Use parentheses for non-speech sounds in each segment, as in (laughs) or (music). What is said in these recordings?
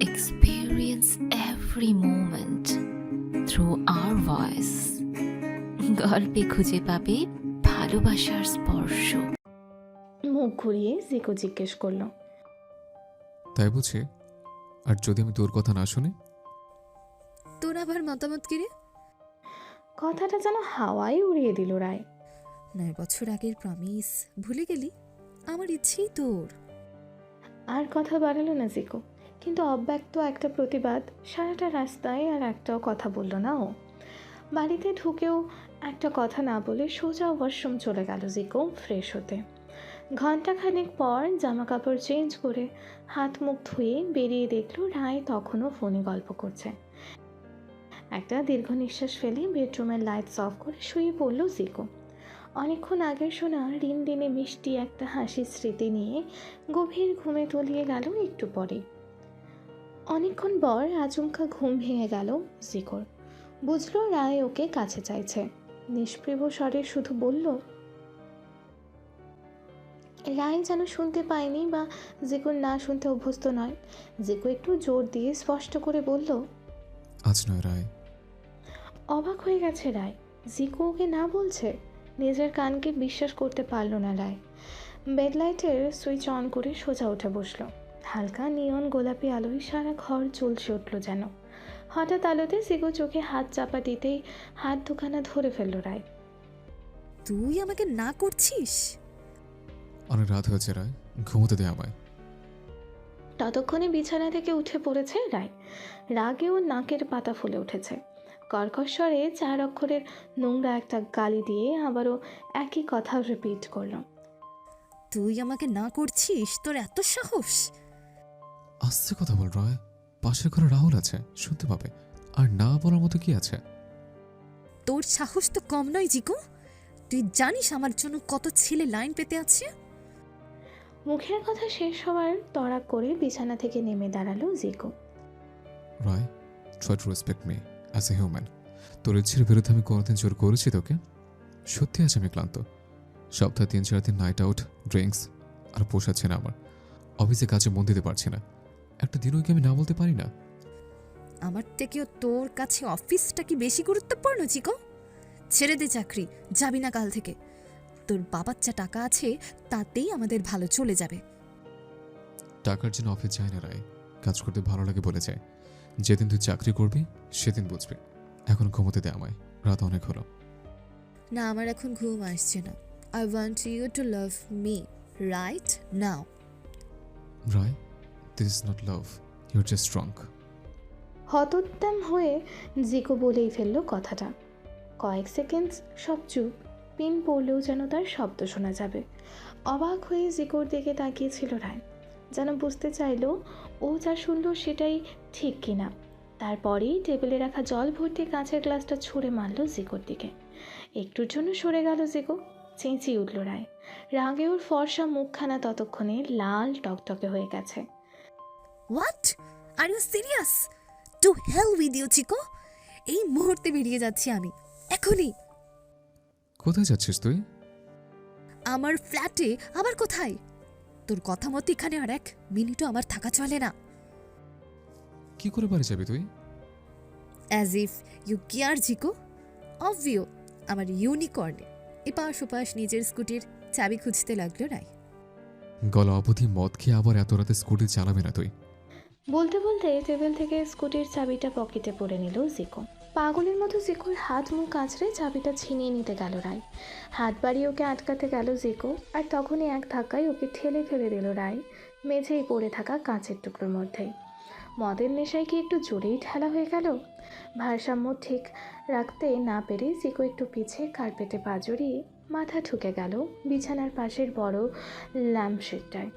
experience every moment through our voice. গল্পে খুঁজে পাবে ভালোবাসার স্পর্শ। মুখ ঘুরিয়ে জিকো জিজ্ঞেস করল। তাই বুঝি? আর যদি আমি তোর কথা না শুনি? তোর আবার মতামত কি রে? কথাটা যেন হাওয়ায় উড়িয়ে দিল রায়। নয় বছর আগের প্রমিস ভুলে গেলি? আমার ইচ্ছেই তোর। আর কথা বাড়ালো না জিকো। কিন্তু অব্যক্ত একটা প্রতিবাদ সারাটা রাস্তায় আর একটাও কথা বলল না ও। বাড়িতে ঢুকেও একটা কথা না বলে সোজা ওয়াশরুম চলে গেল জিকো ফ্রেশ হতে। ঘন্টাখানেক পর জামা কাপড় চেঞ্জ করে হাত মুখ ধুয়ে বেরিয়ে দেখল রায় তখনও ফোনে গল্প করছে। একটা দীর্ঘ নিঃশ্বাস ফেলে বেডরুমের লাইটস অফ করে শুয়ে পড়ল জিকো। অনেকক্ষণ আগের শোনা রিন দিনে মিষ্টি একটা হাসির স্মৃতি নিয়ে গভীর ঘুমে তলিয়ে গেল একটু পরে অনেকক্ষণ পর আচমকা ঘুম ভেঙে গেল জিকোর বুঝলো রায় ওকে কাছে চাইছে। নিষ্প্রিভ স্বরে শুধু বলল রায় যেন শুনতে পায়নি বা জিকুর না শুনতে অভ্যস্ত নয়। জিকু একটু জোর দিয়ে স্পষ্ট করে বলল আজ নয় রায়। অবাক হয়ে গেছে রায়। জিকু ওকে না বলছে নিজের কানকে বিশ্বাস করতে পারল না রায়। বেডলাইটের সুইচ অন করে সোজা উঠে বসল। হালকা নিয়ন গোলাপি আলোয় সারা ঘর চলছে উঠল যেন। হঠাৎ আলোতে জিকু চোখে হাত চাপা দিতেই হাত দুখানা ধরে ফেলল রায়। তুই আমাকে না করছিস? অনেক রাত হয়েছে রায় ঘুমোতে দে আমায়। ততক্ষণে বিছানা থেকে উঠে পড়েছে রায়। রাগেও নাকের পাতা ফুলে উঠেছে। কর্কশ্বরে চার অক্ষরের নোংরা একটা গালি দিয়ে আবারও একই কথা রিপিট করল। তুই আমাকে না করছিস? তোর এত সাহস! আস্তে কথা বল রয়। পাশের ঘরে রাহুল আছে শুনতে পাবে। আর না বলার মতো কি আছে? তোর সাহস তো কম নয় জিকু। তুই জানিস আমার জন্য কত ছেলে লাইন পেতে আছে? মুখের কথা শেষ হওয়ার তড়াক করে বিছানা থেকে নেমে দাঁড়াল Jiko. Roy try to respect me as a human তোর ইচ্ছের বিরুদ্ধে আমি কোনোদিন জোর করেছি তোকে। সত্যি আছে আমি ক্লান্ত। সপ্তাহে তিন চার দিন নাইট আউট ড্রিঙ্কস আর পোষাচ্ছে না আমার। অফিসে কাজে মন দিতে পারছি না। একটা দিনও কি আমি না বলতে পারি না? আমার থেকেও তোর কাছে অফিসটা কি বেশি গুরুত্বপূর্ণ চিকো? ছেড়ে দে চাকরি যাবি না কাল থেকে। তোর বাবার যা টাকা আছে তাতেই আমাদের ভালো চলে যাবে। টাকার জন্য অফিস যায় না রায়। কাজ করতে ভালো লাগে বলে যায়। যেদিন তুই চাকরি করবি সেদিন বুঝবি। এখন ঘুমোতে দে আমায়। রাত অনেক হলো। না আমার এখন ঘুম আসছে না। I want you to love me right now Roy? This is not love your just strong হতোদ্দাম হয়ে জিকো বলেই ফেলল কথাটা। কয়েক সেকেন্ডস সব চুপ, পিন পড়লেও যেন তার শব্দ শোনা যাবে। অবাক হয়ে জিকোর দিকে তাকিয়েছিল রায়, যেন বুঝতে চাইলো ও যা শুনল সেটাই ঠিক কিনা। তারপরেই টেবিলে রাখা জল ভর্তি কাঁচের গ্লাসটা ছুঁড়ে মারল জিকোর দিকে। একটুর জন্য সরে গেল জিকো, চেঁচিয়ে উঠল রায়। রাগে ওর ফর্সা মুখখানা ততক্ষণে লাল টকটকে হয়ে গেছে। What are you serious to hell with you Chiko এই মুহূর্তে বেরিয়ে যাচ্ছি আমি। এখনই। কোথায় যাচ্ছিস তুই? আমার ফ্ল্যাটে। আবার কোথায়? তোর কথা মতো এখানে আর এক মিনিটও আমার থাকা চলে না। কি করে বাড়ি যাবি তুই? As if you care Jiko অবভিও আমার ইউনিকর্নে এপাশ ওপাশ নিজের স্কুটির চাবি খুঁজতে লাগল রাই গলা অবধি মদ খেয়ে আবার এত রাতে স্কুটি চালাবে না তুই। বলতে বলতে টেবিল থেকে স্কুটির চাবিটা পকেটে পড়ে নিল জিকো। পাগলের মতো জিকোর হাত মুখ কাঁচড়ে চাবিটা ছিনিয়ে নিতে গেল রায়। হাত বাড়িয়ে ওকে আটকাতে গেল জিকো, আর তখনই এক ধাক্কায় ওকে ঠেলে ফেলে দিল রায় মেঝেই পড়ে থাকা কাঁচের টুকরোর মধ্যে। মদের নেশায় কি একটু জোরেই ঠেলা হয়ে গেল? ভারসাম্য ঠিক রাখতে না পেরে জিকো একটু পিছে কার্পেটে পা জড়িয়ে মাথা ঠুকে গেল বিছানার পাশের বড় ল্যাম্পশেডটায়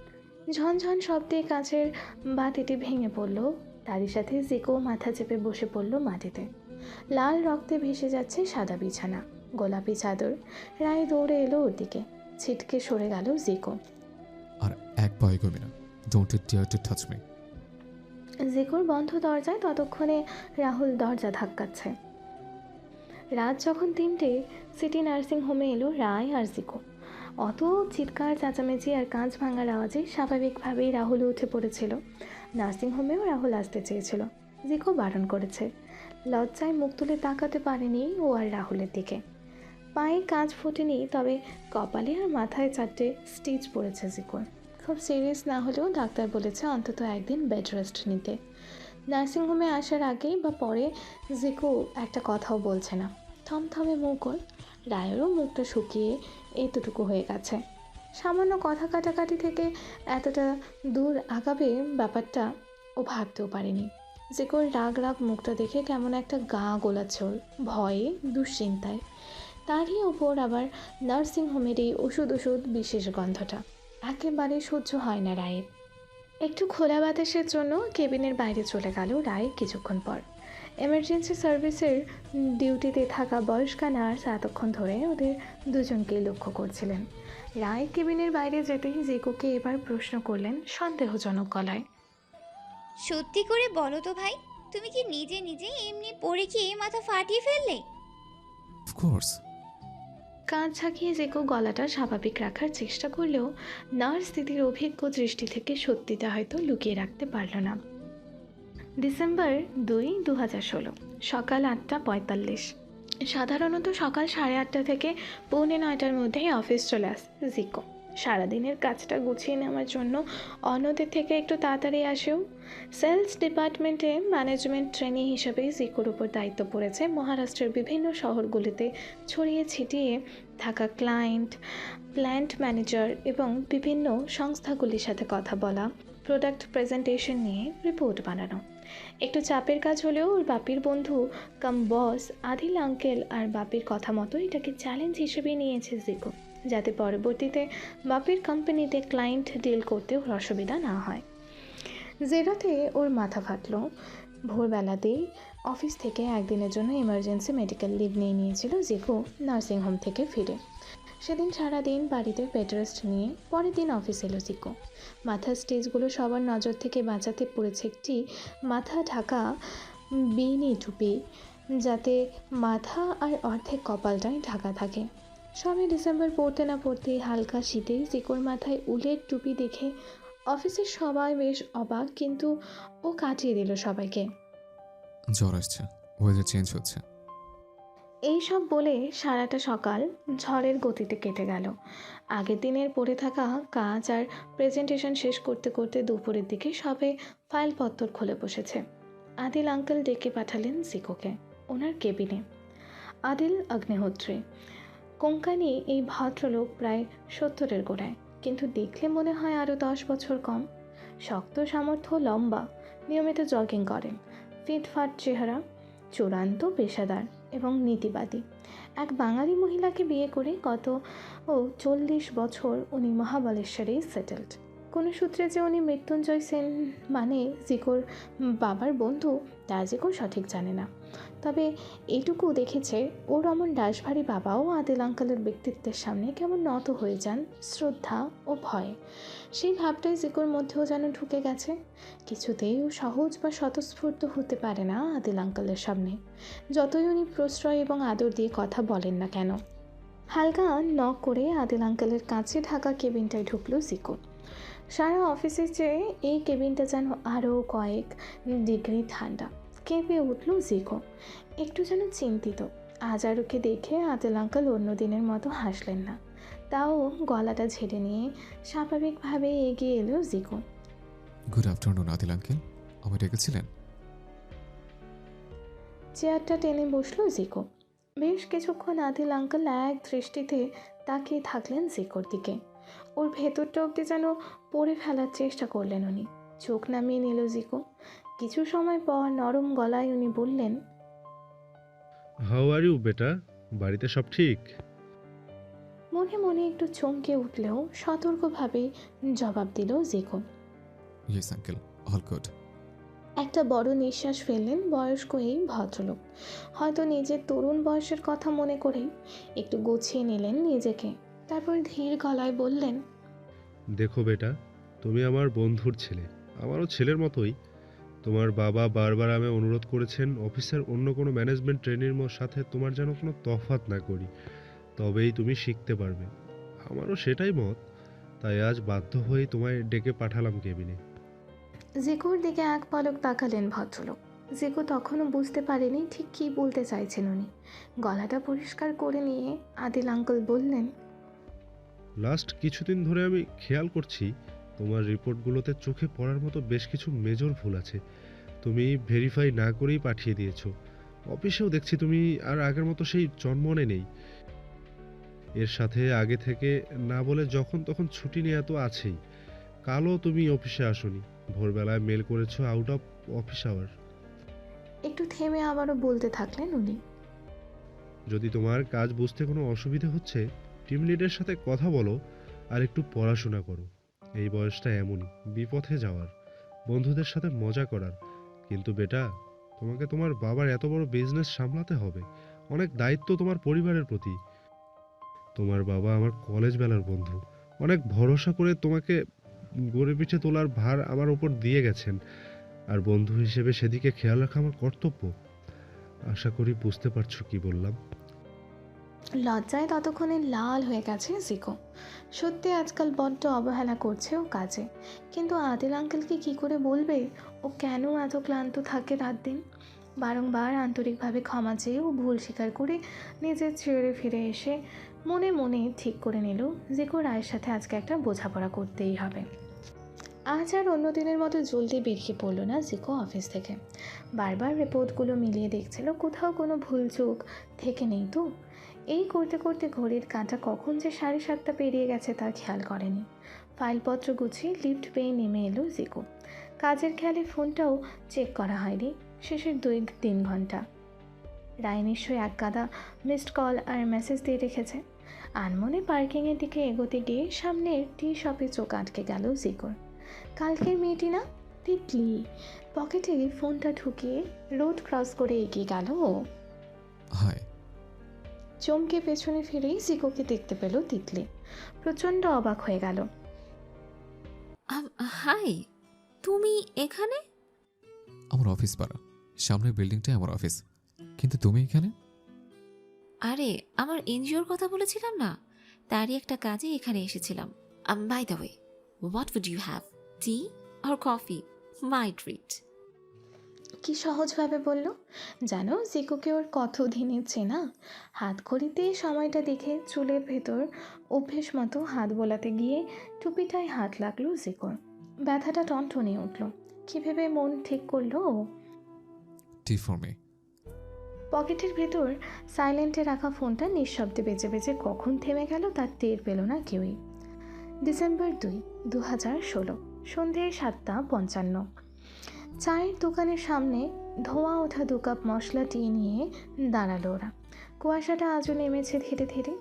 ঝনঝন শব্দে কাঁচের বাতিটি ভেঙে পড়ল। তারই সাথে জিকো মাথা চেপে বসে পড়ল মাটিতে। লাল রক্তে ভেসে যাচ্ছে সাদা বিছানা গোলাপি চাদর। রায় দৌড়ে এলো ওর দিকে। ছিটকে সরে গেল জিকো। আর এক পা এগোবি না। Don't dare to touch me জিকোর বন্ধ দরজায় ততক্ষণে রাহুল দরজা ধাক্কাচ্ছে। রাত যখন তিনটে সিটি নার্সিং হোমে এলো রায় আর জিকো। অত চিৎকার, চেঁচামেচি আর কাঁচ ভাঙার আওয়াজে স্বাভাবিকভাবেই রাহুল উঠে পড়েছিল। নার্সিংহোমেও রাহুল আসতে চেয়েছিল জিকো বারণ করেছে। লজ্জায় মুখ তুলে তাকাতে পারেনি ও আর রাহুলের দিকে। পায়ে কাঁচ ফোটেনি, তবে কপালে আর মাথায় চারটে স্টিচ পড়েছে জিকোর। খুব সিরিয়াস না হলেও ডাক্তার বলেছে অন্তত একদিন বেড রেস্ট নিতে। নার্সিংহোমে আসার আগেই বা পরে জিকো একটা কথাও বলছে না। থমথমে মুখ ওর। রায়েরও মুখটা শুকিয়ে এতটুকু হয়ে গেছে। সামান্য কথা কাটাকাটি থেকে এতটা দূর আগাবে ব্যাপারটা ও ভাবতেও পারেনি। যে জিকোর রাগ রাগ মুখটা দেখে কেমন একটা গা গোলাচ্ছে ভয়ে, দুশ্চিন্তায়। তারই ওপর আবার নার্সিং নার্সিংহোমের এই ওষুধ ওষুধ বিশেষ গন্ধটা। একেবারে সহ্য হয় না রায়ের। একটু খোলা বাতাসের জন্য কেবিনের বাইরে চলে গেল রায় কিছুক্ষণ পর। এমার্জেন্সি সার্ভিসের ডিউটিতে থাকা বয়স্কা নার্স এতক্ষণ ধরে ওদের দুজনকেই লক্ষ্য করছিলেন। রায় কেবিনের বাইরে যেতেই জেকোকে এবার প্রশ্ন করলেন সন্দেহজনক গলায়। সত্যি করে বলো তো ভাই তুমি কি নিজে নিজে এমনি পড়ে কি মাথা ফাটিয়ে ফেললে? অফকোর্স কাঁধ ঝাঁকিয়ে জেকো গলাটা স্বাভাবিক রাখার চেষ্টা করলেও নার্স দিদির অভিজ্ঞ দৃষ্টি থেকে সত্যিটা হয়তো লুকিয়ে রাখতে পারল না। ডিসেম্বর দুই দু হাজার ষোলো, সকাল আটটা পঁয়তাল্লিশ। সাধারণত সকাল সাড়ে আটটা থেকে পৌনে নয়টার মধ্যেই অফিস চলে আসে জিকো। সারাদিনের কাজটা গুছিয়ে নেওয়ার জন্য অন্যদের থেকে একটু তাড়াতাড়ি আসেও সেলস ডিপার্টমেন্টে ম্যানেজমেন্ট ট্রেনিং হিসেবে জিকোর উপর দায়িত্ব পড়েছে মহারাষ্ট্রের বিভিন্ন শহরগুলিতে ছড়িয়ে ছিটিয়ে থাকা ক্লায়েন্ট, প্ল্যান্ট ম্যানেজার এবং বিভিন্ন সংস্থাগুলির সাথে কথা বলা, প্রোডাক্ট প্রেজেন্টেশন নিয়ে রিপোর্ট বানানো। একটু চাপের কাজ হলেও ওর বাপির বন্ধু, কাম বস, আদিল, আঙ্কেল আর বাপির কথা মতো এটাকে চ্যালেঞ্জ হিসেবে নিয়েছে জিকো যাতে পরবর্তীতে বাপির কোম্পানিতে ক্লায়েন্ট ডিল করতে ওর অসুবিধা না হয়। জেরাতে ওর মাথা ফাটলো। ভোরবেলাতেই অফিস থেকে একদিনের জন্য এমার্জেন্সি মেডিকেল লিভ নিয়ে নিয়েছিল জিকো নার্সিংহোম থেকে ফিরে। সেদিন সারাদিন বাড়িতে বেড রেস্ট নিয়ে পরের দিন অফিস এলো জিকো মাথার স্টেজগুলো সবার নজর থেকে বাঁচাতে পড়েছে একটি মাথা ঢাকা বিনি টুপি, যাতে মাথা আর অর্ধেক কপালটাই ঢাকা থাকে। সবে ডিসেম্বর পড়তে না পড়তেই হালকা শীতেই জিকোর মাথায় উলের টুপি দেখে অফিসের সবাই বেশ অবাক, কিন্তু ও কাটিয়ে দিল সবাইকে। জ্বর আসছে ওয়েদার চেঞ্জ হচ্ছে। এইসব বলে সারাটা সকাল ঝড়ের গতিতে কেটে গেল। আগের দিনের পড়ে থাকা কাজ আর প্রেজেন্টেশন শেষ করতে করতে দুপুরের দিকে সবে ফাইলপত্র খুলে বসেছে। আদিল আঙ্কেল ডেকে পাঠালেন জিকোকে, ওনার কেবিনে। আদিল অগ্নিহোত্রী কোঙ্কানি এই ভদ্রলোক প্রায় সত্তরের গোড়ায়, কিন্তু দেখলে মনে হয় আরও দশ বছর কম। শক্ত সামর্থ্য, লম্বা, নিয়মিত জগিং করেন, ফিটফাট চেহারা, চূড়ান্ত পেশাদার। এবং নীতিবাদী। এক বাঙালি মহিলাকে বিয়ে করে গত ও চল্লিশ বছর উনি মহাবলেশ্বরেই সেটেলড কোনো সূত্রে যে উনি মৃত্যুঞ্জয় সেন মানে জিকোর বাবার বন্ধু তা জিকো সঠিক জানে না। তবে এটুকু দেখেছে ওর অমন ডাসভারী বাবাও আদিল আঙ্কালের ব্যক্তিত্বের সামনে কেমন নত হয়ে যান শ্রদ্ধা ও ভয়। সেই ভাবটাই জিকোর মধ্যেও যেন ঢুকে গেছে। কিছুতেই ও সহজ বা স্বতঃস্ফূর্ত হতে পারে না আদিল আঙ্কালের সামনে। যতই উনি প্রশ্রয় এবং আদর দিয়ে কথা বলেন না কেন। হালকা ন করে আদিল আঙ্কেলের কাছে ঢাকা কেবিনটায় ঢুকলো জিকো। সারা অফিসের চেয়ে এই কেবিনটা যেন আরও কয়েক ডিগ্রি ঠান্ডা। কেঁপে উঠল জিকো। একটু যেন চিন্তিত। আজারুকে দেখে আদিল আঙ্কেল অন্য দিনের মতো হাসলেন না। তাও গলাটা ঝেড়ে নিয়ে স্বাভাবিকভাবে এগিয়ে এলো Jiko. Good afternoon Adil uncle আমায় ডেকেছিলেন? চেয়ারটা টেনে বসল জিকো। বেশ কিছুক্ষণ আদিল আঙ্কেল এক দৃষ্টিতে তাকিয়ে থাকলেন জিকোর দিকে। ওর ভেতরটা অব্দি যেন পড়ে ফেলার চেষ্টা করলেন উনি। চোখ নামিয়ে নিল জিকো। কিছু সময় পর নরম গলায় উনি বললেন হাউ আর ইউ বেটা বাড়িতে সব ঠিক? মনে মনে একটু চমকে উঠলেও সতর্কভাবেই জবাব দিল Jiko yes uncle all good একটা বড় নিঃশ্বাস ফেললেন বয়স্ক এই ভদ্রলোক। হয়তো নিজের তরুণ বয়সের কথা মনে করেই একটু গুছিয়ে নিলেন নিজেকে। তারপর ধীর গলায় বললেন দেখো বেটা তুমি আমার বন্ধুর ছেলে। আমারও ছেলের মতোই। তোমার বাবা বারবার আমি অনুরোধ করেছেন অফিসের অন্য কোনো ম্যানেজমেন্ট ট্রেনির সাথে তোমার যেন কোনো তফাৎ না করি। তবেই তুমি শিখতে পারবে। আমারও সেটাই মত তাই আজ বাধ্য হয়ে তোমায় ডেকে পাঠালাম কেবিনে। জিকুর দিকে এক পলক তাকালেন ভদ্রলোক। জিকু তখনও বুঝতে পারেনি ঠিক কী বলতে চাইছেন উনি। গলাটা পরিষ্কার করে নিয়ে আদিল আঙ্কেল বললেন লাস্ট কিছুদিন ধরে আমি খেয়াল করছি তোমার রিপোর্টগুলোতে চোখে পড়ার মতো বেশ কিছু মেজর ভুল আছে। তুমি ভেরিফাই না করেই পাঠিয়ে দিয়েছ। অফিসেও দেখছি তুমি আর আগের মতো সেই জন্মনে নেই। এর সাথে আগে থেকে না বলে যখন তখন ছুটি নেওয়া তো আছেই। কালও তুমি অফিসে আসোনি। ভোরবেলায় মেল করেছ আউট অফ অফিস আওয়ার একটু থেমে আবারও বলতে থাকলেন উনি। যদি তোমার কাজ বুঝতে কোনো অসুবিধা হচ্ছে টিম লিডের সাথে কথা বলো আর একটু পড়াশোনা করো। এই বয়সটা এমনই বিপথে যাওয়ার বন্ধুদের সাথে মজা করার। কিন্তু বেটা তোমাকে তোমার বাবার এত বড় বিজনেস সামলাতে হবে। অনেক দায়িত্ব তোমার পরিবারের প্রতি। তোমার বাবা আমার কলেজ বেলার বন্ধু। অনেক ভরসা করে তোমাকে গড়ে পিঠে তোলার ভার আমার উপর দিয়ে গেছেন। আর বন্ধু হিসেবে সেদিকে খেয়াল রাখা আমার কর্তব্য। আশা করি বুঝতে পারছ কি বললাম। লজ্জায় ততক্ষণে লাল হয়ে গেছে জিকো। সত্যি আজকাল বড্ড অবহেলা করছে ও কাজে। কিন্তু আদিল আঙ্কেলকে কি করে বলবে? ও কেন এত ক্লান্ত থাকে রাত দিন? বারংবার আন্তরিকভাবে ক্ষমা চেয়ে ও ভুল স্বীকার করে নিজের চেয়ারে ফিরে এসে মনে মনে ঠিক করে নিল জিকো রায়ের সাথে আজকে একটা বোঝাপড়া করতেই হবে। আজ আর অন্য দিনের মতো জলদি বেরিয়ে পড়ল না জিকো অফিস থেকে। বারবার রিপোর্টগুলো মিলিয়ে দেখছিল কোথাও কোনো ভুল চোখ থেকে নেই তো। এই করতে করতে ঘড়ির কাঁটা কখন যে সাড়ে সাতটা পেরিয়ে গেছে তা খেয়াল করেনি। ফাইলপত্র গুছিয়ে লিফট পেয়ে নেমে এলো জিকো। কাজের খেয়ালে ফোনটাও চেক করা হয়নি। শেষের দুই তিন ঘণ্টা। রায় নিশ্চয়ই এক গাদা মিসড কল আর মেসেজ দিয়ে রেখেছে। আনমনে পার্কিংয়ের দিকে এগোতে গিয়ে সামনের টি শপে চোখ আটকে গেল জিকোর। কালকের মেয়েটি না? তিতলি। পকেটে ফোনটা ঢুকিয়ে রোড ক্রস করে এগিয়ে গেল ও। চমকে পেছনে ফিরেই জিকোকে দেখতে পেল তিতলি। প্রচণ্ড অবাক হয়ে গেল। হাই তুমি এখানে? আমার অফিস পাড়া সামনের বিল্ডিংটাই আমার অফিস কিন্তু তুমি এখানে? আরে আমার এনজিওর কথা বলেছিলাম না? তারই একটা কাজে এখানে এসেছিলাম। By the way what would you have tea or coffee my treat কি সহজভাবে বলল? জানো জিকোকে ওর কত দিনের চেনা। হাত ঘড়িতে সময়টা দেখে চুলের ভেতর অভ্যেস মতো হাত বোলাতে গিয়ে টুপিটায় হাত লাগল জিকোর ব্যথাটা টনটনে উঠল। কী ভেবে মন ঠিক করল টি ফর মি পকেটের ভেতর সাইলেন্টে রাখা ফোনটা নিঃশব্দে বেজে বেজে কখন থেমে গেল তার টের পেল না কেউই। ডিসেম্বর দুই দু হাজার ষোলো, সন্ধে সাতটা পঞ্চান্ন। চায়ের দোকানের সামনে ধোঁয়া ওঠা দু কাপ মশলা টি নিয়ে দাঁড়াল ওরা। কুয়াশাটা আজও নেমেছে ধীরে ধীরে।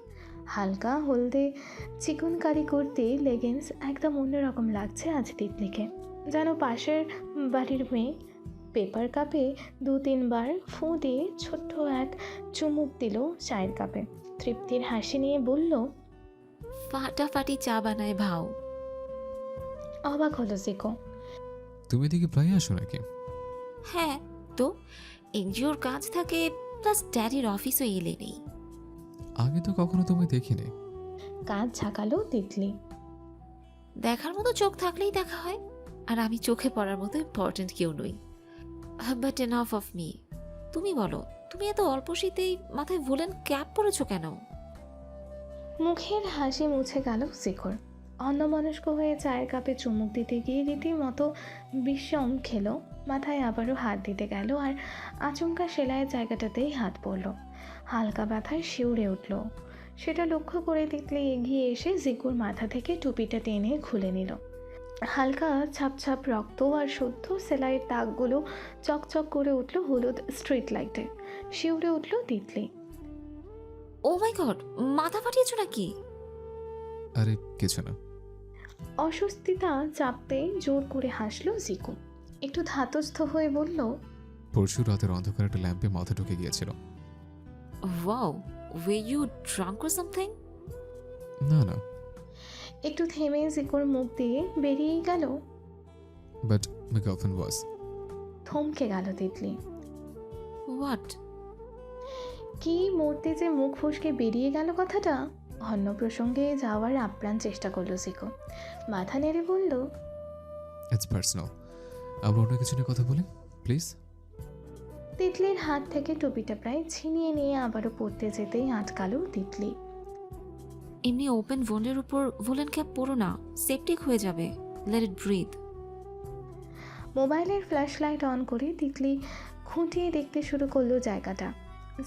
হালকা হলদে চিকনকারি করতে লেগিংস একদম অন্যরকম লাগছে আজ তিতলিকে যেন পাশের বাড়ির মেয়ে পেপার কাপে দু তিনবার ফু দিয়ে ছোট্ট এক চুমুক দিল চায়ের কাপে। তৃপ্তির হাসি নিয়ে বলল ফাটাফাটি চা বানায় ভাও। অবাক হলো জিকো তুমি এদিকে প্রায় আসো নাকি? হ্যাঁ তো এনজিওর কাজ থাকে প্লাস ড্যাডির অফিসও এলে নেই। আগে তো কখনো তোমায় দেখিনি। কাজ ঝাঁকালো তিতলি। দেখার মতো চোখ থাকলেই দেখা হয় আর আমি চোখে পড়ার মতো ইম্পর্ট্যান্ট কেউ নই। বাট এনাফ অফ মি তুমি বলো, তুমি এত অল্প শীতেই মাথায় ভুলেন ক্যাপ পরেছো কেন? মুখের হাসি মুছে গেল শিখর। অন্যমনস্ক হয়ে চায়ের কাপে চুমুক দিতে গিয়ে রীতিমতো বিষম খেলো। মাথায় আবারও হাত দিতে গেল আর আচমকা সেলাইয়ের জায়গাটাতেই হাত পড়ল। হালকা ব্যথায় শিউরে উঠল। সেটা লক্ষ্য করে তিতলি এগিয়ে এসে জিকুর মাথা থেকে টুপিটা টেনে খুলে নিল। হালকা ছাপ ছাপ রক্ত আর শুদ্ধ সেলাইয়ের দাগগুলো চকচক করে উঠল হলুদ স্ট্রিট লাইটে শিউরে উঠল তিতলি। ও মাই গড মাথা ফাটিয়েছো নাকি? আরে কিছু না। অস্বস্তিতা চাপতে জোর করে হাসলো জিকু। একটু ধাতস্থ হয়ে বলল পরশু রাতের অন্ধকার একটা ল্যাম্পে মাথা ঢুকে গিয়েছিল। Wow were you drunk or something না না। একটু থেমে জিকুর মুখ দিয়ে বেরিয়েই গেল। বাট মাই গার্লফ্রেন্ড ওয়াজ থমকে গেল তিতলি। হোয়াট কি মূর্তি যে মুখ ফসকে বেরিয়ে গেল কথাটা? অন্য প্রসঙ্গে যাওয়ার আপ্রাণ চেষ্টা করল জিকো মাথা নেড়ে বলল ইটস পার্সোনাল আমরা অন্য কিছু নিয়ে কথা বলি? প্লিজ তিতলির হাত থেকে টুপিটা প্রায় ছিনিয়ে নিয়ে আবারও পড়তে যেতেই আটকালো তিতলি। এমনি ওপেন ভোনের উপর ভোলেন ক্যাপ পরো না সেপটিক হয়ে যাবে লেট ইট ব্রিথ মোবাইলের ফ্ল্যাশ লাইট অন করে তিতলি খুঁটিয়ে দেখতে শুরু করল জায়গাটা।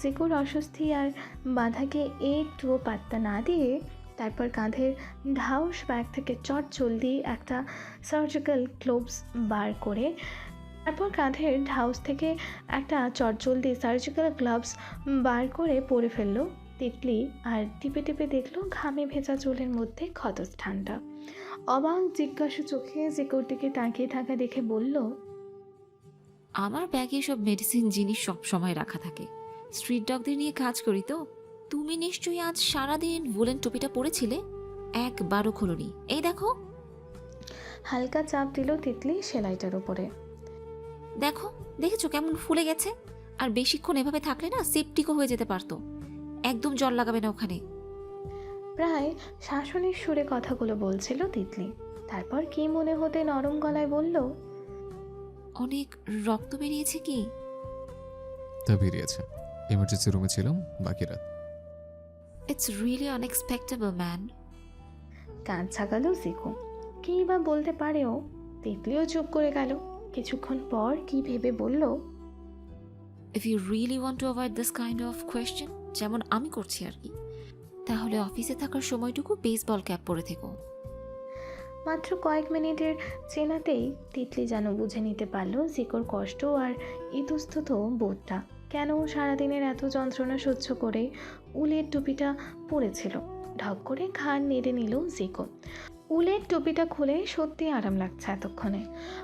জিকুর অস্বস্তি আর বাধাকে একটুও পাত্তা না দিয়ে তারপর কাঁধের ঢাউস ব্যাগ থেকে চট জলদি একটা সার্জিক্যাল গ্লোভস বার করে তারপর কাঁধের ঢাউস থেকে একটা চটজলদি সার্জিক্যাল গ্লাভস বার করে পরে ফেলল। তিতলি আর টিপে টিপে দেখল ঘামে ভেজা চুলের মধ্যে ক্ষতস্থানটা। অবাক জিজ্ঞাসু চোখে জিকুর দিকে তাকিয়ে থাকা দেখে বলল আমার ব্যাগে সব মেডিসিন জিনিস সব সময় রাখা থাকে। স্ট্রিট ডগদের নিয়ে কাজ করি তো। তুমি নিশ্চয়ই আজ সারাদিন ভোলেন টুপিটা পরেছিলে? একবারও খোলনি। এই দেখো। হালকা চাপ দিল তিতলি সেলাইটার উপরে। দেখো দেখেছ কেমন ফুলে গেছে? আর বেশিক্ষণ এভাবে থাকলে না সেপটিকও হয়ে যেতে পারতো। একদম জল লাগাবে না ওখানে। প্রায় শাসনের সুরে কথাগুলো বলছিল তিতলি। তারপর কি মনে হতে নরম গলায় বলল অনেক রক্ত বেরিয়েছে কি? তা বেরিয়েছে। এমার্জেন্সি রুমে ছিলাম বাকি রাত। ইটস রিয়েলি আনএক্সপেক্টেবল ম্যান কাঁধ ছাগালো জিকো। কি বা বলতে পারেও তিতলিও চুপ করে গেল। কিছুক্ষণ পর কি ভেবে বলল if you really want to avoid this kind of question যেমন আমি করছি আর কি। তাহলে অফিসে থাকার সময়টুকু বেসবল ক্যাপ পরে থেকো। মাত্র কয়েক মিনিটের চেনাতেই তিতলি যেন বুঝে নিতে পারল জিকোর কষ্ট আর ইতস্তত বোধটা। কেন সারাদিনের এত যন্ত্রণা সহ্য করে উলের টুপিটা পরেছিল? ঢক করে ঘাড় নেড়ে নিল জিকো। উলের টুপিটা খুলে সত্যি আরাম লাগছে এতক্ষণে।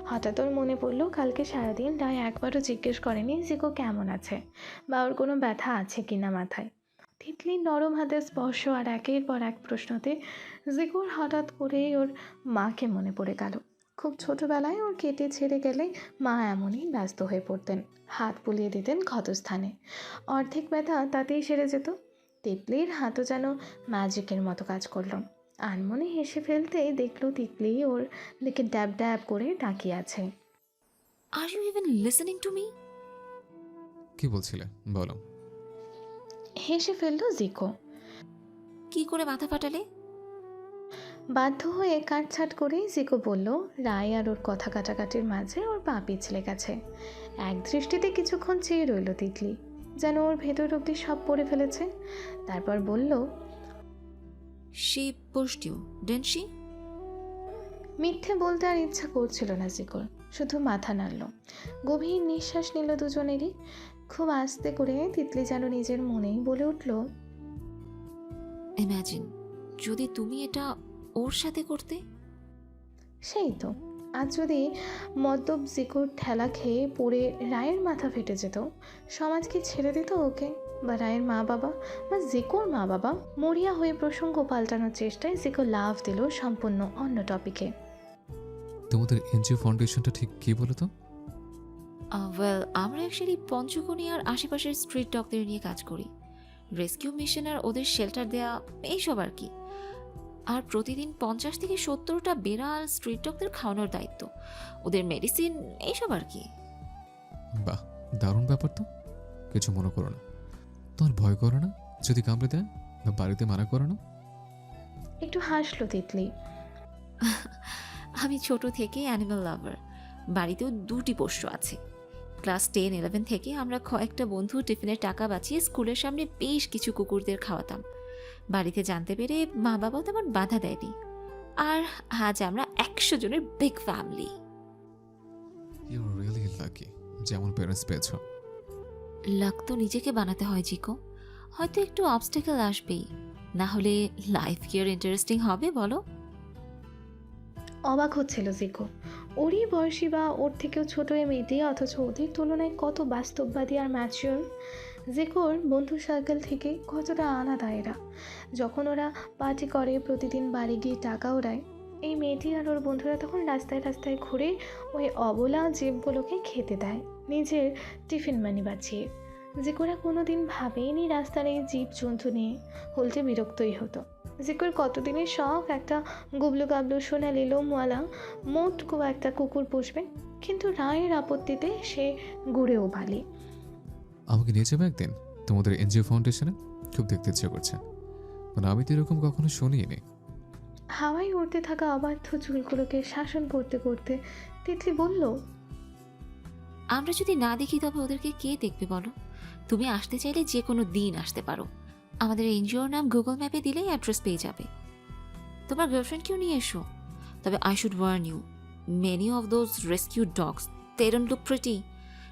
হঠাৎ ওর মনে পড়ল, কালকে সারাদিন রায় একবারও জিজ্ঞেস করেনি জিকো কেমন আছে বা ওর কোনো ব্যথা আছে কিনা মাথায়। তিতলির নরম হাতের স্পর্শ আর একের পর এক প্রশ্নতে জিকোর হঠাৎ করেই ওর মাকে মনে পড়ে গেল। খুব ছোটবেলায় ওর কেটে ছেড়ে গেলে মা এমনই ব্যস্ত হয়ে পড়তেন, হাত বুলিয়ে দিতেন ক্ষতস্থানে। অর্ধেক ব্যথা তাতেই সেরে যেত। তিতলির হাতও যেন ম্যাজিকের মতো কাজ করল। আনমনে হেসে ফেলতেই দেখল তিতলি ওর দিকে ড্যাব ড্যাব করে তাকিয়ে আছে। Are you even listening to me কি বলছিলে? বলো। হেসে ফেলল জিকো। কি করে মাথা ফাটালে? বাধ্য হয়ে কাটছাট করেই জিকো বলল রায় আর ওর কথা কাটাকাটির মাঝে ওর পা পিছলে গেছে। এক দৃষ্টিতে কিছুক্ষণ চেয়ে রইল তিতলি। যেন ওর ভেতর অব্দি সব পড়ে ফেলেছে। তারপর বলল she post you dent she মিথ্যে বলতে আর ইচ্ছা করছিল না জিকোর শুধু মাথা নাড়ল। গভীর নিঃশ্বাস নিল দুজনেরই। খুব আস্তে করে তিতলি যেন নিজের মনেই বলে উঠল ইম্যাজিন যদি তুমি এটা ওর সাথে করতে? সেই তো। আজ যদি মদ্যপ জিকুর ঠেলা খেয়ে পড়ে রায়ের মাথা ফেটে যেত সমাজ কি ছেড়ে দিত ওকে? বা রায়ের মা বাবা? বা জিকোর মা বাবা? মরিয়া হয়ে প্রসঙ্গ পাল্টানোর চেষ্টায় জিকো লাভ দিল সম্পূর্ণ অন্য টপিকে তোমাদের এনজিও ফাউন্ডেশনটা ঠিক কি বলো তো ওয়েল আমরা অ্যাকচুয়ালি পঞ্চগনি আর আশেপাশের স্ট্রিট ডগদের নিয়ে কাজ করি। রেস্কিউ মিশন আর ওদের শেল্টার দেয়া এইসব আর কি। আর প্রতিদিন পঞ্চাশ থেকে সত্তরটা বেড়াল স্ট্রিট ডগদের খাওয়ানোর দায়িত্ব। ওদের মেডিসিন এইসব আর কি। বাহ দারুণ ব্যাপার তো। কিছু মনে করো না। তোমার ভয় করো না? যদি কামড়ে দেয় বা বাড়িতে মানা করো না? একটু হাসলো তিতলি। আমি ছোট থেকে অ্যানিমাল লাভার বাড়িতেও দুটি পোষ্য আছে। ক্লাস টেন ইলেভেন থেকে আমরা কয়েকটা বন্ধু টিফিনের টাকা বাঁচিয়ে স্কুলের সামনে বেশ কিছু কুকুরদের খাওয়াতাম। বাড়িতে জানতে পেরে মা বাবাও তেমন বাধা দেয়নি। আর আজ আমরা একশো জনের big family you really lucky যেমন প্যারেন্টস পেয়েছ। লাক তো নিজেকে বানাতে হয় জিকো। হয়তো একটু অবস্টেকেল আসবেই। না হলে লাইফ কি আর ইন্টারেস্টিং হবে বলো? অবাক হচ্ছিল জিকো। ওরই বয়সী বা ওর থেকেও ছোট এই মেয়েটি অথচ ওদের তুলনায় কত বাস্তববাদী আর ম্যাচিওর জিকোর বন্ধু সার্কেল থেকে কতটা আলাদা এরা? যখন ওরা পার্টি করে, প্রতিদিন বাড়ি গিয়ে টাকা ওড়ায় এই মেয়েটি আর ওর বন্ধুরা তখন রাস্তায় রাস্তায় ঘুরে ওই অবলা জীবগুলোকে খেতে দেয়, নিজের টিফিন মানি বাঁচিয়ে। জিকোরা কোনো দিন ভাবেইনি রাস্তার এই জীব জন্তু নিয়ে উল্টে বিরক্তই হতো। জিকোর কতদিনের শখ একটা গুবলু গাবলু সোনালি লোমওয়ালা মোটকো একটা কুকুর পুষবে, কিন্তু রায়ের আপত্তিতে সে গুড়েও বালি আমাকে নিয়ে যাবে একদিন? তোমাদের এনজিও ফাউন্ডেশনে? খুব দেখতে ইচ্ছে করছে। মানে আমি তো এরকম কখনো শুনিনি। হাওয়ায় উড়তে থাকা অবাধ্য চুলগুলোকে শাসন করতে করতে তিতলি বলল আমরা যদি না দেখি তবে ওদেরকে কে দেখবে বলো? তুমি আসতে চাইলে যে কোনো দিন আসতে পারো। আমাদের এনজিওর নাম গুগল ম্যাপে দিলেই অ্যাড্রেস পেয়ে যাবে। তোমার গার্লফ্রেন্ডকেও নিয়ে এসো। তবে I should warn you many of those rescue dogs they don't look pretty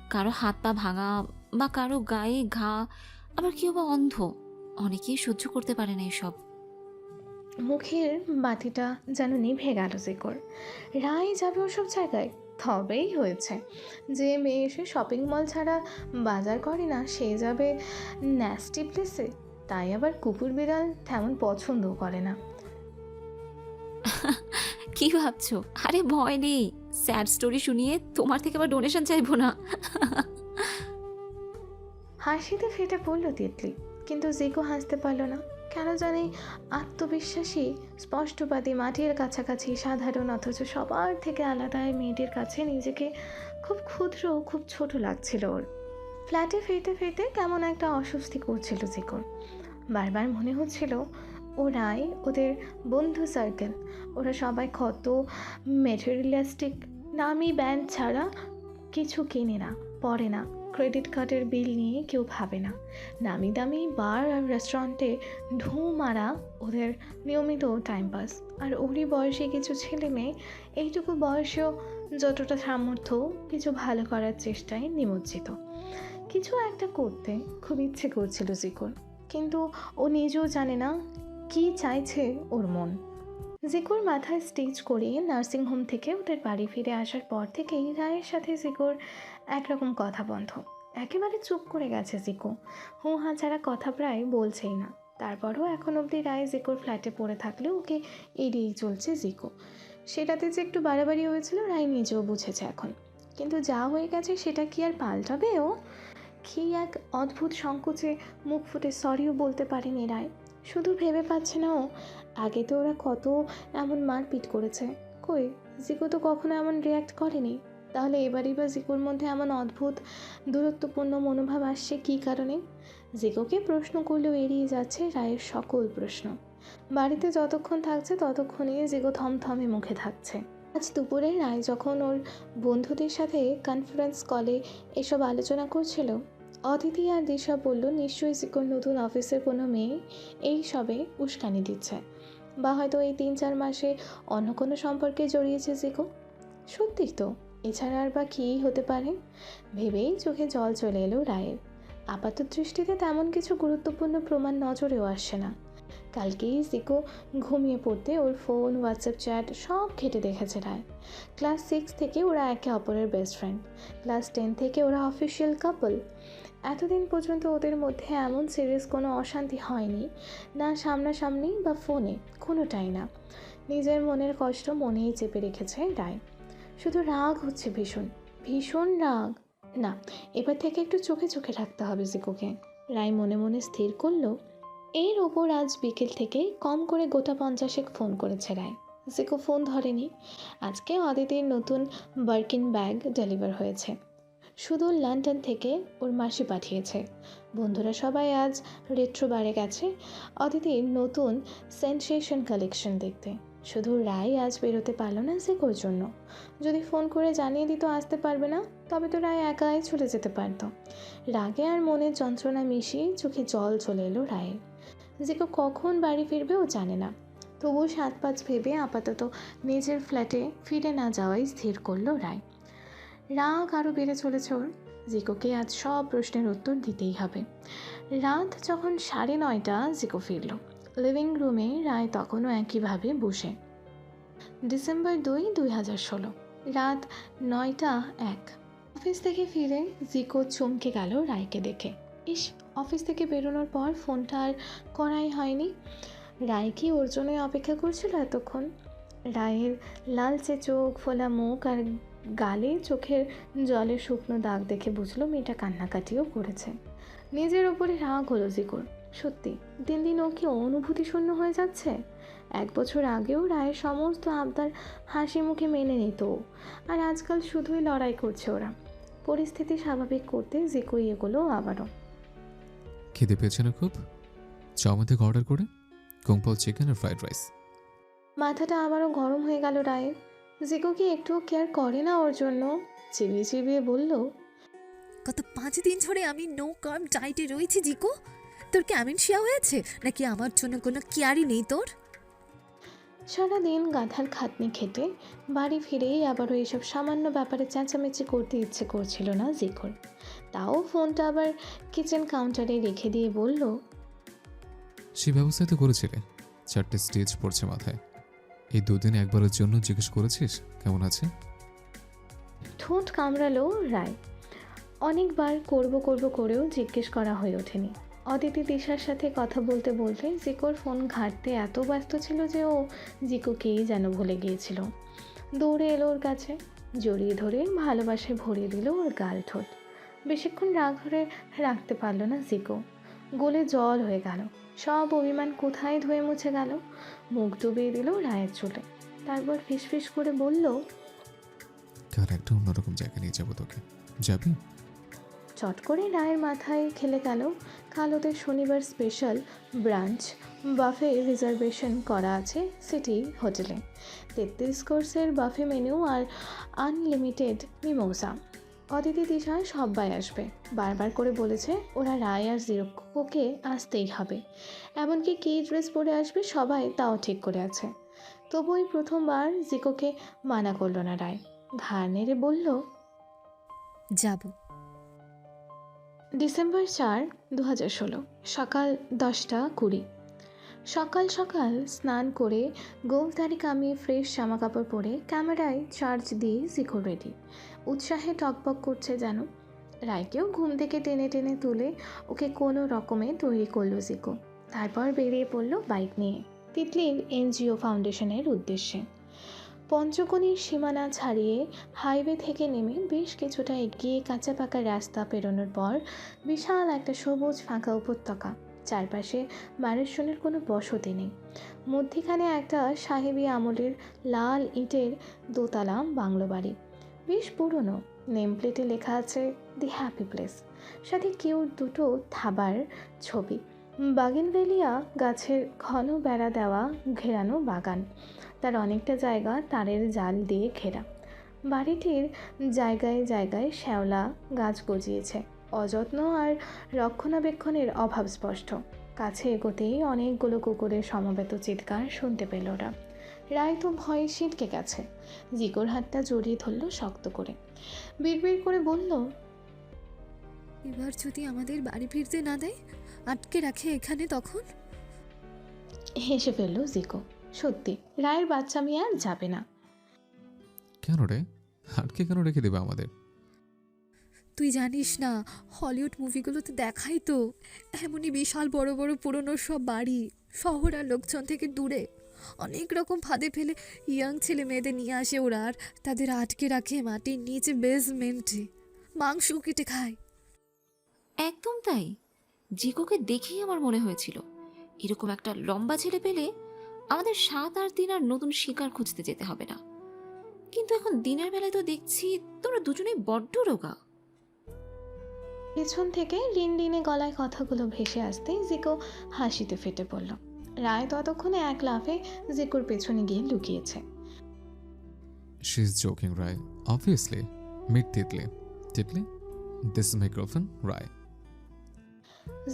কারও হাত পা ভাঙা বা কারও গায়ে ঘা আবার কেউ বা অন্ধ অনেকেই সহ্য করতে পারে না এসব। মুখের বাতিটা যেন নিভে গেল জিকোর রায় যাবে ওসব জায়গায়? তবেই হয়েছে। যে মেয়ে এসে শপিং মল ছাড়া বাজার করে না সে যাবে ন্যাস্টি প্লেসে তাই আবার কুকুর বিড়াল তেমন পছন্দও করে না। (laughs) কি ভাবছ? আরে ভয় নেই। স্যাড স্টোরি শুনিয়ে তোমার থেকে আবার ডোনেশন চাইব না। (laughs) হাসিতে ফেটে পড়ল তিতলি, কিন্তু জিকো হাসতে পারল না। কেন জানি আত্মবিশ্বাসী স্পষ্টবাদী মাটির কাছাকাছি সাধারণ অথচ সবার থেকে আলাদা মেয়েটির কাছে নিজেকে খুব ক্ষুদ্র খুব ছোট লাগছিল ওর। ফ্ল্যাটে ফিরতে ফিরতে কেমন একটা অস্বস্তি করছিল জিকোর। বারবার মনে হচ্ছিল, ওরাই ওদের বন্ধু সার্কেল ওরা সবাই কত মেটেরিয়ালিস্টিক নামি ব্যান্ড ছাড়া কিছু কেনে না, পড়ে না। ক্রেডিট কার্ডের বিল নিয়ে কেউ ভাবে না। নামি দামি বার আর রেস্টুরেন্টে ঢু মারা ওদের নিয়মিত টাইম পাস আর ওরই বয়সে কিছু ছেলে মেয়ে, এইটুকু বয়সেও যতটা সামর্থ্য, কিছু ভালো করার চেষ্টায় নিমজ্জিত। কিছু একটা করতে খুব ইচ্ছে করছিল জিকোর, কিন্তু ও নিজেও জানে না কি চাইছে ওর মন। জিকোর মাথায় স্টিচ করিয়ে নার্সিংহোম থেকে ওদের বাড়ি ফিরে আসার পর থেকেই রায়ের সাথে জিকোর একরকম কথা বন্ধ। একেবারে চুপ করে গেছে জিকো। হু হা ছাড়া কথা প্রায় বলছেই না। তারপরও এখন অবধি রায় জিকোর ফ্ল্যাটে পড়ে থাকলেও ওকে এড়িয়েই চলছে জিকো। সেটাতে যে একটু বাড়াবাড়ি হয়েছিল রায় নিজেও বুঝেছে এখন। কিন্তু যা হয়ে গেছে সেটা কি আর পাল্টাবে ও? কি এক অদ্ভুত সংকোচে মুখ ফুটে সরিও বলতে পারেনি রায়। শুধু ভেবে পাচ্ছে না ও। আগে তো ওরা কত এমন মারপিট করেছে। কই, জিকো তো কখনো এমন রিয়াক্ট করেনি। তাহলে এবারই বা জিকোর মধ্যে এমন অদ্ভুত, দূরত্বপূর্ণ মনোভাব আসছে কী কারণে? জিকোকে প্রশ্ন করলেও এড়িয়ে যাচ্ছে রায়ের সকল প্রশ্ন। বাড়িতে যতক্ষণ থাকছে ততক্ষণই জিগো থমথমে মুখে থাকছে। আজ দুপুরে রায় যখন ওর বন্ধুদের সাথে কনফারেন্স কলে এসব আলোচনা করছিল অদিতি আর দিশা বলল, নিশ্চয়ই জিকোর নতুন অফিসের কোনো মেয়ে এই সবে উস্কানি দিচ্ছে। বা হয়তো এই তিন চার মাসে অন্য কোনো সম্পর্কে জড়িয়েছে জিকো? সত্যি তো এছাড়া আর বা কী হতে পারে? ভেবেই চোখে জল চলে এলো রায়ের। আপাত দৃষ্টিতে তেমন কিছু গুরুত্বপূর্ণ প্রমাণ নজরেও আসছে না। কালকেই জিকো ঘুমিয়ে পড়তে ওর ফোন, হোয়াটসঅ্যাপ, চ্যাট সব ঘেটে দেখেছে রায়। ক্লাস সিক্স থেকে ওরা একে অপরের বেস্ট ফ্রেন্ড। ক্লাস টেন থেকে ওরা অফিসিয়াল কাপল। এতদিন পর্যন্ত ওদের মধ্যে এমন সিরিয়াস কোনো অশান্তি হয়নি, না সামনাসামনি বা ফোনে, কোনোটাই না। নিজের মনের কষ্ট মনেই চেপে রেখেছে রায়। শুধু রাগ হচ্ছে ভীষণ ভীষণ রাগ। না, এবার থেকে একটু চোখে চোখে রাখতে হবে জিকোকে। রায় মনে মনে স্থির করল, এর ওপর আজ বিকেল থেকে কম করে গোটা পঞ্চাশেক ফোন করেছে রায় জিকো ফোন ধরেনি, আজকে অদিতির নতুন বার্কিন ব্যাগ ডেলিভার হয়েছে। শুধু লন্ডন থেকে ওর মাসি পাঠিয়েছে। বন্ধুরা সবাই আজ রেট্রো বারে গেছে অদিতির নতুন সেন্সেশন কালেকশন দেখতে। শুধু রায় আজ বেরোতে পারল না জিকোর জন্য। যদি ফোন করে জানিয়ে দিত আসতে পারবে না, তবে তো রায় একাই চলে যেতে পারত। রাগে আর মনের যন্ত্রণা মিশিয়ে চোখে জল চলে এলো রায়ের। জিকো কখন বাড়ি ফিরবে ও জানে না। তবুও সাত পাঁচ ভেবে আপাতত নিজের ফ্ল্যাটে ফিরে না যাওয়াই স্থির করল রায়। রাগ আরও বেড়ে চলেছে ওর। জিকোকে আজ সব প্রশ্নের উত্তর দিতেই হবে। রাত যখন সাড়ে নয়টা জিকো ফিরল। লিভিং রুমে রায় তখনও একইভাবে বসে। ডিসেম্বর দুই দুই হাজার ষোলো, রাত নয়টা এক। অফিস থেকে ফিরে জিকো চমকে গেল রায়কে দেখে। ইস, অফিস থেকে বেরোনোর পর ফোনটা আর করাই হয়নি। রায় কি ওর জন্যই অপেক্ষা করছিল এতক্ষণ? রায়ের লালচে চোখ, ফোলা মুখ আর গালে চোখের জলে শুকনো দাগ দেখে বুঝলো মেয়েটা কান্নাকাটিও করেছে। নিজের ওপরে রাগ হলো জিকোর। সত্যি দিন দিন ও কি অনুভূতি শূন্য হয়ে যাচ্ছে? এক বছর আগেও রায়ের সমস্ত আবদার হাসি মুখে মেনে নিত আর আজকাল শুধুই লড়াই করছে ওরা। পরিস্থিতি স্বাভাবিক করতে জিকো এগুলো আবারও। খিদে পেয়েছে না খুব? চাউমিন থেকে অর্ডার করে? কংপাল চিকেন আর ফ্রাইড রাইস মাথাটা আবারও গরম হয়ে গেল রায়ের। জিকো কি একটুও কেয়ার করে না ওর জন্য? চিবিয়ে চিবিয়ে বলল গত পাঁচ দিন ধরে আমি নো কার্ব ডায়েটে রয়েছি জিকো। তোর কি অ্যামেনশিয়া হয়েছে? নাকি আমার জন্য কোনো কেয়ারই নেই তোর? সারাদিন গাধার খাতনি খেটে বাড়ি ফিরেই আবারও এইসব সামান্য ব্যাপারে চেঁচামেচি করতে ইচ্ছে করছিল না জিকোর। তাও ফোনটা আবার কিচেন কাউন্টারে রেখে দিয়ে বলল সে ব্যবস্থা তো করেছিলে। চারটে স্টেজ পড়ছে মাথায়। এই দুদিন একবারের জন্য জিজ্ঞেস করেছিস? কেমন আছে? ঠোঁট কামড়ালো রায়। অনেকবার করব করব করেও জিজ্ঞেস করা হয়ে ওঠেনি। অদিতি দিশার সাথে কথা বলতে বলতে জিকোর ফোন ঘাঁটতে এত ব্যস্ত ছিল যে ও জিকোকেই যেন ভুলে গিয়েছিল। দৌড়ে এলো ওর কাছে, জড়িয়ে ধরে ভালোবাসায় ভরিয়ে দিল ওর গাল ঠোঁট। বেশিক্ষণ রাগ ধরে রাখতে পারল না জিকো। গোলে জল হয়ে গেল। সব অভিমান কোথায় ধুয়ে মুছে গেল? মুখ ডুবিয়ে দিল রায়ের চুলে। তারপর ফিসফিস করে বলল একটা অন্যরকম জায়গায় নিয়ে যাব তোকে। যাবি? চট করে রায়ের মাথায় খেলে গেল কাল ওদের শনিবার স্পেশাল ব্রাঞ্চ বাফে রিজার্ভেশন করা আছে সিটি হোটেলে তেত্রিশ কোর্সের বাফে মেনু আর আনলিমিটেড মিমোসা অদিতি দিশা সব্বাই আসবে। বারবার করে বলেছে, ওরা রায় আর জিরোকে আসতেই হবে। এমনকি কী ড্রেস পরে আসবে সবাই তাও ঠিক করে আছে। তবুই প্রথমবার জিকোকে মানা করল না রায়। ঘাড় নেড়ে বলল, যাব। ডিসেম্বর চার দু হাজার ষোলো, সকাল দশটা কুড়ি। সকাল সকাল স্নান করে গোলদারি কামিয়ে ফ্রেশ জামা কাপড় পরে ক্যামেরায় চার্জ দিয়ে জিকো রেডি উৎসাহে টকবক করছে যেন। রায়কেও ঘুম থেকে টেনে টেনে তুলে ওকে কোনো রকমে তৈরি করল জিকো তারপর বেরিয়ে পড়ল বাইক নিয়ে। তিতলির এনজিও ফাউন্ডেশনের উদ্দেশ্যে। পঞ্চকোণীর সীমানা ছাড়িয়ে হাইওয়ে থেকে নেমে বেশ কিছুটা এগিয়ে কাঁচা পাকা রাস্তা পেরোনোর পর বিশাল একটা সবুজ ফাঁকা উপত্যকা। চারপাশে মানুষজনের কোনো বসতি নেই। মধ্যিখানে একটা সাহেবী আমলের লাল ইটের দোতলা বাংলো বাড়ি। বেশ পুরনো। নেম প্লেটে লেখা আছে, দি হ্যাপি প্লেস। সাথে কেউ দুটো থাবার ছবি। বাগিনভেলিয়া গাছের ঘন বেড়া দেওয়া ঘেরানো বাগান। তার অনেকটা জায়গা তারের জাল দিয়ে ঘেরা। বাড়িটির জায়গায় জায়গায় শ্যাওলা গাছ গজিয়েছে। অযত্ন আর রক্ষণাবেক্ষণের অভাব স্পষ্ট। কাছে এগোতেই অনেকগুলো কুকুরের সমবেত চিৎকার শুনতে পেল ওরা। রায় তো ভয়ে ছিটকে গেছে। জিকোর হাতটা জড়িয়ে ধরল শক্ত করে। বিড়বিড় করে বলল এবার যদি আমাদের বাড়ি ফিরতে না দেয় আটকে রাখে এখানে তখন? হেসে ফেলল জিকো। সত্যি রায়ের বাচ্চা মেয়ে আর যাবে না। কেন রে? আটকে কেন রেখে দেবে আমাদের? তুই জানিস না হলিউড মুভিগুলোতে দেখাই তো এমনই বিশাল বড় বড় পুরনো সব বাড়ি শহর আর লোকজন থেকে দূরে। অনেক রকম ফাঁদে ফেলে ইয়াং ছেলে মেয়েদের নিয়ে আসে ওরা আর তাদের আটকে রাখে মাটির নিচে বেসমেন্টে মাংস কেটে খায়। একদম তাই। জিকোকে দেখেই আমার মনে হয়েছিল এরকম একটা লম্বা ছেলে পেলে আমাদের সাত আট দিন আর নতুন শিকার খুঁজতে যেতে হবে না। কিন্তু এখন দিনের বেলায় তো দেখছি তোমরা দুজনেই বড্ড রোগা। পেছন থেকে রিনডিনে গলায় কথাগুলো ভেসে আসতে জিকো হাসিতে ফেটে পড়ল। রায় ততক্ষণে এক লাফে জিকোর পেছনে গিয়ে লুকিয়েছে। She is joking Roy obviously meet Titli Titli this is my girlfriend Roy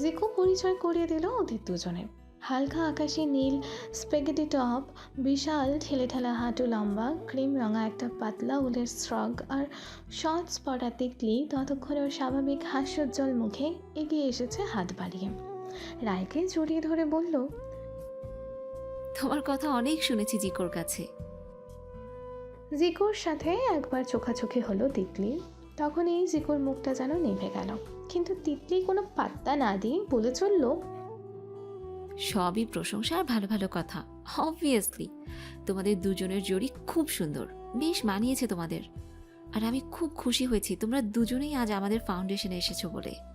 Jiko পরিচয় করিয়ে দিল ওদের দুজনের। হালকা আকাশি নীল স্পেগেটি টপ বিশাল ঠেলে ঠেলা হাঁটু লম্বা ক্রিম রঙা একটা পাতলা উলের স্ট্রগ আর শর্টস পরা তিতলি ততক্ষণে ওর স্বাভাবিক হাস্যোজ্জ্বল মুখে এগিয়ে এসেছে হাত বাড়িয়ে। রায়কে জড়িয়ে ধরে বলল তোমার কথা অনেক শুনেছি জিকোর কাছে। জিকোর সাথে একবার চোখাচোখি হলো তিতলি। তখনই জিকোর মুখটা যেন নিভে গেল। কিন্তু তিতলি কোনো পাত্তা না দিয়ে বলে চলল সবই প্রশংসা আর ভালো ভালো কথা অবভিয়াসলি তোমাদের দুজনের জড়ি খুব সুন্দর, বেশ মানিয়েছে তোমাদের। আর আমি খুব খুশি হয়েছি, তোমরা দুজনেই আজ আমাদের ফাউন্ডেশনে এসেছ বলে।